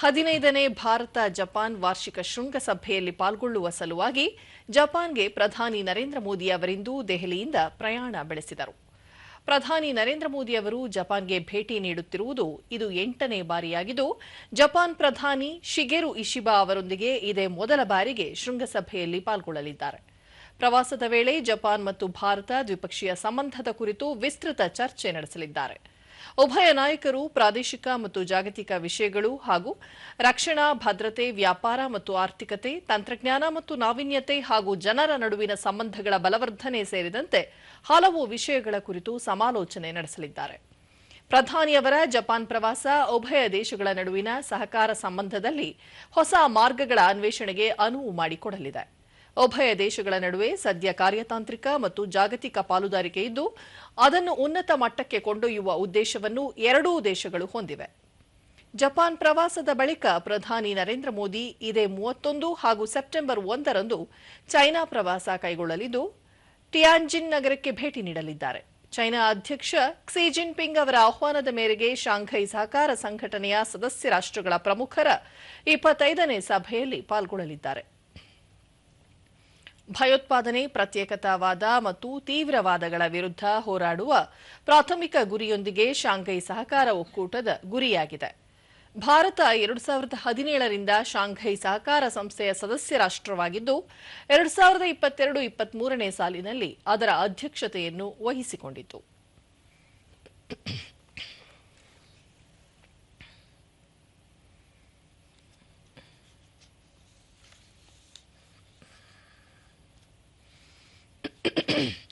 ಹದಿನೈದನೇ ಭಾರತ ಜಪಾನ್ ವಾರ್ಷಿಕ ಶೃಂಗಸಭೆಯಲ್ಲಿ ಪಾಲ್ಗೊಳ್ಳುವ ಸಲುವಾಗಿ ಜಪಾನ್ಗೆ ಪ್ರಧಾನಿ ನರೇಂದ್ರ ಮೋದಿ ಅವರಿಂದು ದೆಹಲಿಯಿಂದ ಪ್ರಯಾಣ ಬೆಳೆಸಿದರು. ಪ್ರಧಾನಿ ನರೇಂದ್ರ ಮೋದಿ ಅವರು ಜಪಾನ್ಗೆ ಭೇಟಿ ನೀಡುತ್ತಿರುವುದು ಇದು ಎಂಟನೇ ಬಾರಿಯಾಗಿದ್ದು, ಜಪಾನ್ ಪ್ರಧಾನಿ ಶಿಗೆರು ಇಶಿಬಾ ಅವರೊಂದಿಗೆ ಇದೇ ಮೊದಲ ಬಾರಿಗೆ ಶೃಂಗಸಭೆಯಲ್ಲಿ ಪಾಲ್ಗೊಳ್ಳಲಿದ್ದಾರೆ. ಪ್ರವಾಸದ ವೇಳೆ ಜಪಾನ್ ಮತ್ತು ಭಾರತ ದ್ವಿಪಕ್ಷೀಯ ಸಂಬಂಧದ ಕುರಿತು ವಿಸ್ತೃತ ಚರ್ಚೆ ನಡೆಸಲಿದ್ದಾರೆ. ಉಭಯ ನಾಯಕರು ಪ್ರಾದೇಶಿಕ ಮತ್ತು ಜಾಗತಿಕ ವಿಷಯಗಳು ಹಾಗೂ ರಕ್ಷಣಾ, ಭದ್ರತೆ, ವ್ಯಾಪಾರ ಮತ್ತು ಆರ್ಥಿಕತೆ, ತಂತ್ರಜ್ಞಾನ ಮತ್ತು ನಾವೀನ್ಯತೆ ಹಾಗೂ ಜನರ ನಡುವಿನ ಸಂಬಂಧಗಳ ಬಲವರ್ಧನೆ ಸೇರಿದಂತೆ ಹಲವು ವಿಷಯಗಳ ಕುರಿತು ಸಮಾಲೋಚನೆ ನಡೆಸಲಿದ್ದಾರೆ. ಪ್ರಧಾನಿಯವರ ಜಪಾನ್ ಪ್ರವಾಸ ಉಭಯ ದೇಶಗಳ ನಡುವಿನ ಸಹಕಾರ ಸಂಬಂಧದಲ್ಲಿ ಹೊಸ ಮಾರ್ಗಗಳ ಅನ್ವೇಷಣೆಗೆ ಅನುವು ಮಾಡಿಕೊಡಲಿದೆ. ಉಭಯ ದೇಶಗಳ ನಡುವೆ ಸದ್ಯ ಕಾರ್ಯತಾಂತ್ರಿಕ ಮತ್ತು ಜಾಗತಿಕ ಪಾಲುದಾರಿಕೆ ಇದ್ದು, ಅದನ್ನು ಉನ್ನತ ಮಟ್ಟಕ್ಕೆ ಕೊಂಡೊಯ್ಯುವ ಉದ್ದೇಶವನ್ನು ಎರಡೂ ದೇಶಗಳು ಹೊಂದಿವೆ. ಜಪಾನ್ ಪ್ರವಾಸದ ಬಳಿಕ ಪ್ರಧಾನಿ ನರೇಂದ್ರ ಮೋದಿ ಇದೇ ಮೂವತ್ತೊಂದು ಹಾಗೂ ಸೆಪ್ಟೆಂಬರ್ ಒಂದರಂದು ಚೈನಾ ಪ್ರವಾಸ ಕೈಗೊಳ್ಳಲಿದ್ದು ಟಿಯಾನ್ಜಿನ್ ನಗರಕ್ಕೆ ಭೇಟಿ ನೀಡಲಿದ್ದಾರೆ. ಚೈನಾ ಅಧ್ಯಕ್ಷ ಕ್ಸಿ ಜಿನ್ಪಿಂಗ್ ಅವರ ಆಹ್ವಾನದ ಮೇರೆಗೆ ಶಾಂಘೈ ಸಹಕಾರ ಸಂಘಟನೆಯ ಸದಸ್ಯ ರಾಷ್ಟ್ರಗಳ ಪ್ರಮುಖರ ಇಪ್ಪತ್ತೈದನೇ ಸಭೆಯಲ್ಲಿ ಪಾಲ್ಗೊಳ್ಳಲಿದ್ದಾರೆ. ಭಯೋತ್ಪಾದನೆ, ಪ್ರತ್ಯೇಕತಾವಾದ ಮತ್ತು ತೀವ್ರವಾದಗಳ ವಿರುದ್ಧ ಹೋರಾಡುವ ಪ್ರಾಥಮಿಕ ಗುರಿಯೊಂದಿಗೆ ಶಾಂಘೈ ಸಹಕಾರ ಒಕ್ಕೂಟದ ಗುರಿಯಾಗಿದೆ. ಭಾರತ ಎರಡು ಸಾವಿರದ ಹದಿನೇಳರಿಂದ ಶಾಂಘೈ ಸಹಕಾರ ಸಂಸ್ಥೆಯ ಸದಸ್ಯ ರಾಷ್ಟ್ರವಾಗಿದ್ದು, ಎರಡು ಸಾವಿರದ ಇಪ್ಪತ್ತೆರಡು ಇಪ್ಪತ್ಮೂರನೇ ಸಾಲಿನಲ್ಲಿ ಅದರ ಅಧ್ಯಕ್ಷತೆಯನ್ನು ವಹಿಸಿಕೊಂಡಿತು. Yeah.